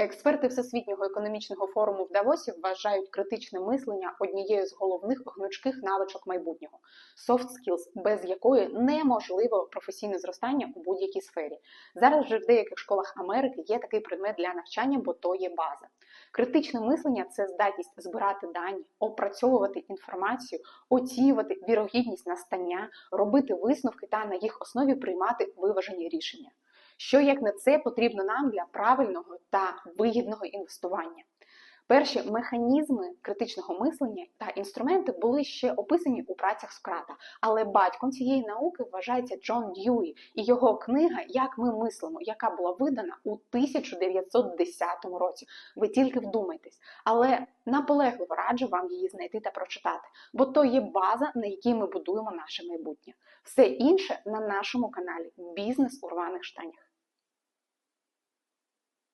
Експерти Всесвітнього економічного форуму в Давосі вважають критичне мислення однією з головних гнучких навичок майбутнього soft skills, без якої неможливо професійне зростання у будь-якій сфері. Зараз вже в деяких школах Америки є такий предмет для навчання, бо то є база. Критичне мислення це здатність збирати дані, опрацьовувати інформацію, оцінювати вірогідність настання, робити висновки та на їх основі приймати виважені рішення. Що як на це потрібно нам для правильного та вигідного інвестування? Перші механізми критичного мислення та інструменти були ще описані у працях Сократа, але батьком цієї науки вважається Джон Дьюї і його книга Як ми мислимо, яка була видана у 1910 році. Ви тільки вдумайтесь, але наполегливо раджу вам її знайти та прочитати, бо то є база, на якій ми будуємо наше майбутнє. Все інше на нашому каналі Бізнес у рваних штанях.